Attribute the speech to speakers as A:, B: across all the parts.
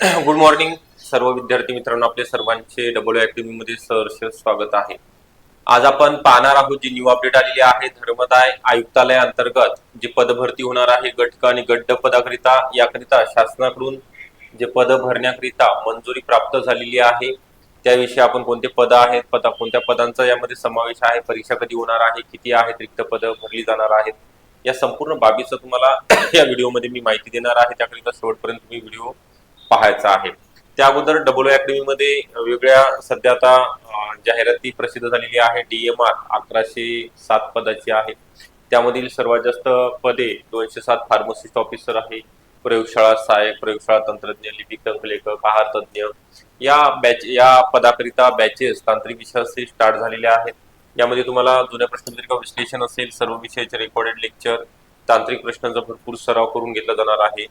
A: Good morning सर्व विद्यार्थी मित्रांनो. आपले सर्वांचे डबल अकॅडमी मध्ये सहर्ष स्वागत आहे. आज आपण पाहणार आहोत जी न्यू अपडेट आलेली आहे धर्मदाय आयुक्तालय अंतर्गत जे पदभरती होणार आहे गटक आणि गड्ड पदाकरिता याकरिता शासनाकडून जे पद भरण्याकरिता मंजुरी प्राप्त झालेली आहे. त्याविषयी आपण कोणते पद आहेत पद कोणत्या पदांचा यामध्ये समावेश आहे परीक्षा कधी होणार आहे किती आहेत रिक्त पद भरली जाणार आहेत या संपूर्ण बाबीचं तुम्हाला या व्हिडिओमध्ये मी माहिती देणार आहे. त्याकरिता शेवटपर्यंत तुम्ही व्हिडिओ पाहायचा आहे. त्या अगोदर डबल अकॅडमी मध्ये वेगळ्या सध्या आता जाहिराती प्रसिद्ध झालेली आहे. डीएमआर अकराशे सात पदाची आहे. त्यामधील सर्वात जास्त पदे दोनशे सात फार्मसिस्ट ऑफिसर आहे. प्रयोगशाळा सहाय्यक प्रयोगशाळा तंत्रज्ञ लिपिक लेखक आहार तज्ज्ञ या बॅच या पदाकरिता बॅचेस तांत्रिक विषयाचे स्टार्ट झालेले आहेत. यामध्ये तुम्हाला जुन्या प्रश्नपत्रिका विश्लेषण असेल सर्व विषयाचे रेकॉर्डेड लेक्चर तांत्रिक प्रश्नांचा भरपूर सराव करून घेतला जाणार आहे.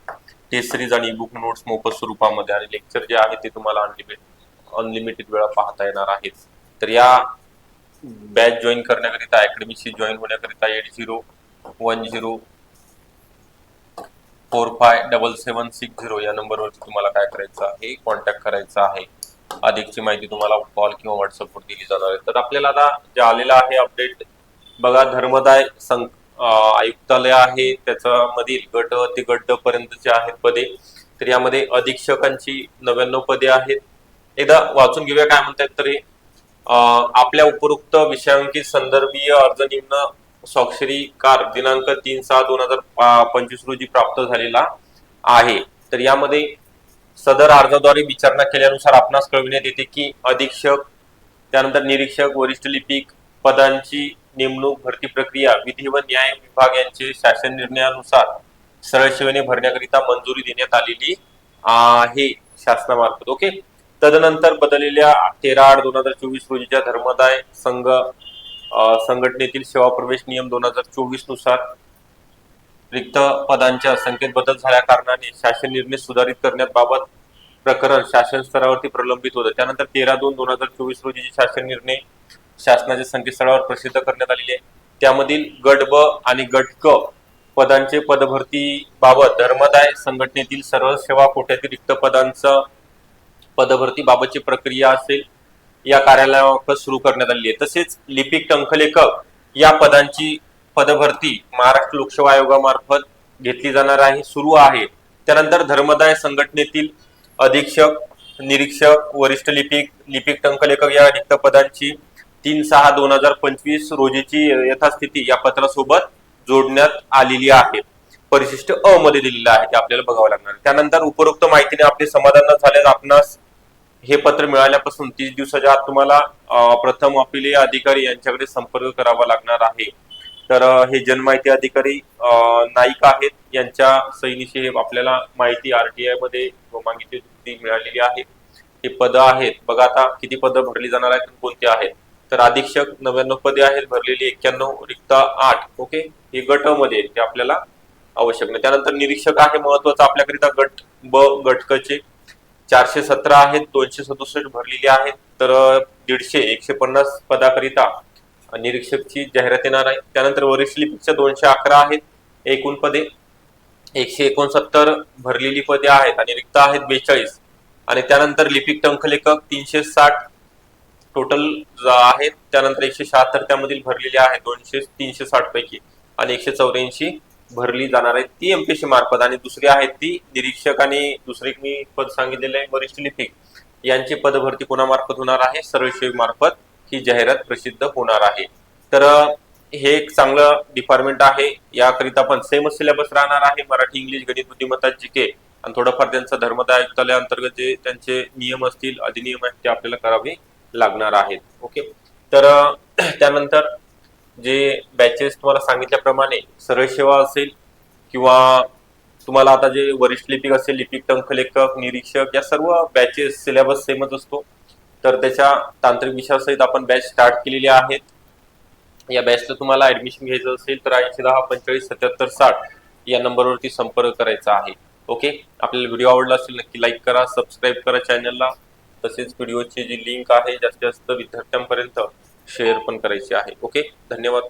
A: टेस्ट सिरीज आणि बुक नोट्स मोफत स्वरूपामध्ये आणि लेक्चर जे आहे ते तुम्हाला अनलिमिटेड अनलिमिटेड वेळा पाहता येणार आहेत. तर या बॅच जॉईन करण्याकरिता अकॅडमीशी जॉईन होण्याकरिता eight zero one zero four five double seven six zero या नंबरवरती तुम्हाला काय करायचं आहे कॉन्टॅक्ट करायचा आहे. अधिकची माहिती तुम्हाला कॉल किंवा व्हॉट्सअपवर दिली जाणार आहे. तर आपल्याला आता जे आलेलं आहे अपडेट बघा धर्मदाय सं आयुक्तालय आहे त्याच्यामधील गट ते गट पर्यंतचे आहेत पदे. तर यामध्ये अधीक्षकांची नव्याण्णव पदे आहेत. एकदा वाचून घेऊया काय म्हणतात तरी. आपल्या उपरोक्त विषयांकित संदर्भीय अर्ज निम्न स्वाक्षरीकार दिनांक तीन सहा दोन हजार पंचवीस रोजी प्राप्त झालेला आहे. तर यामध्ये सदर अर्जाद्वारे विचारणा केल्यानुसार आपणास कळविण्यात येते की अधीक्षक त्यानंतर निरीक्षक वरिष्ठ लिपिक पदांची नेमणूक भरती प्रक्रिया विधी व न्याय विभाग यांचे शासन निर्णयानुसार सरळशिवेने भरण्याकरिता मंजुरी देण्यात आलेली आहे शासनामार्फत ओके? तदनंतर बदललेल्या तेरा आठ दोन हजार चोवीस रोजीच्या धर्मदाय संघ संघटनेतील सेवा प्रवेश नियम दोन हजार चोवीसनुसार रिक्त पदांच्या संख्येत बदल झाल्या कारणाने शासन निर्णय सुधारित करण्याबाबत प्रकरण शासन स्तरावरती प्रलंबित होतं. त्यानंतर तेरा दोन दोन हजार चोवीस रोजीचे शासन निर्णय शासनाच्या संकेतस्थळावर प्रसिद्ध करण्यात आलेले आहे. त्यामधील गट ब आणि गट क पदांचे पदभरती बाबत धर्मदाय संघटनेतील सर्व सेवा कोट्यातील रिक्त पदांचं पदभरती बाबतची प्रक्रिया असेल या कार्यालयामार्फत सुरू करण्यात आली आहे. तसेच लिपिक टंकलेखक या पदांची पदभरती महाराष्ट्र लोकसेवा आयोगामार्फत घेतली जाणार आहे सुरू आहे. त्यानंतर धर्मदाय संघटनेतील अधीक्षक निरीक्षक वरिष्ठ लिपिक लिपिक टंकलेखक या रिक्त पदांची तीन सहा दोन हजार पंचवीस रोजीची यथास्थिती या पत्रासोबत जोडण्यात आलेली आहे. परिशिष्ट अ मध्ये दिलेलं आहे ते आपल्याला बघावं लागणार. त्यानंतर उपरोक्त माहितीने आपले समाधान झाल्यास आपणास हे पत्र मिळाल्यापासून तीस दिवसाच्या आत तुम्हाला प्रथम अपिलीय अधिकारी यांच्याकडे संपर्क करावा लागणार आहे. तर हे जनमाहिती अधिकारी नाईक आहेत. यांच्या सैनिशी हे आपल्याला माहिती आरटीआयमध्ये मागितली मिळालेली आहे. हे पद आहेत. बघा आता किती पदं भरली जाणार आहेत कोणती आहेत. तर अधीक्षक नव्याण्णव पदे आहेत भरलेली एक्क्याण्णव रिक्त आठ. ओके हे गटमध्ये ते आपल्याला आवश्यक नाही. त्यानंतर निरीक्षक आहे महत्वाचं आपल्याकरिता गट ब गटकचे चारशे सतरा आहेत दोनशे सदुसष्ट भरलेली आहेत. तर दीडशे एकशे पन्नास पदाकरिता निरीक्षकची जाहिरात येणार आहे. त्यानंतर वरिष्ठ लिपिकच्या दोनशे अकरा आहेत एकूण पदे. एकशे एकोणसत्तर भरलेली पदे आहेत आणि रिक्त आहेत बेचाळीस. आणि त्यानंतर लिपिक टंकलेखक तीनशे साठ टोटल आहेत. त्यानंतर एकशे शहात्तर त्यामधील भरलेले आहेत. दोनशे तीनशे साठ पैकी आणि एकशे चौऱ्याऐंशी भरली जाणार आहे ती एमपीएससी मार्फत आणि दुसरी आहेत ती निरीक्षक आणि दुसरी मी पद सांगितलेले आहे वरिष्ठ लिपिक यांची पदभरती कोणामार्फत होणार आहे? सरळ मार्फत ही जाहिरात प्रसिद्ध होणार आहे. तर हे एक चांगलं डिपार्टमेंट आहे. याकरिता पण सेमच सिलेबस राहणार आहे. मराठी इंग्लिश गणित बुद्धिमत्ता जिके आणि थोडंफार त्यांचा धर्मदाय आयुक्तालय अंतर्गत जे त्यांचे नियम असतील अधिनियम आहेत ते आपल्याला करावे लागणार आहेत. ओके तर त्यानंतर जे बॅचेस तुम्हाला सांगितल्याप्रमाणे सरळ सेवा असेल किंवा तुम्हाला आता जे वरिष्ठ लिपिक असेल लिपिक टंकलेखक निरीक्षक या सर्व बॅचेस सिलेबस सेमच असतो. तर त्याच्या तांत्रिक विषयासहित आपण बॅच स्टार्ट केलेली आहेत. या बॅचला तुम्हाला ऍडमिशन घ्यायचं असेल तर ऐंशी दहा पंचेचाळीस सत्याहत्तर साठ या नंबरवरती संपर्क करायचा आहे. ओके आपल्याला व्हिडिओ आवडला असेल नक्की लाईक करा सबस्क्राईब करा चॅनलला तसेच व्हिडिओची जी लिंक आहे जास्तीत जास्त विद्यार्थ्यांपर्यंत शेअर पण करायची आहे. ओके धन्यवाद.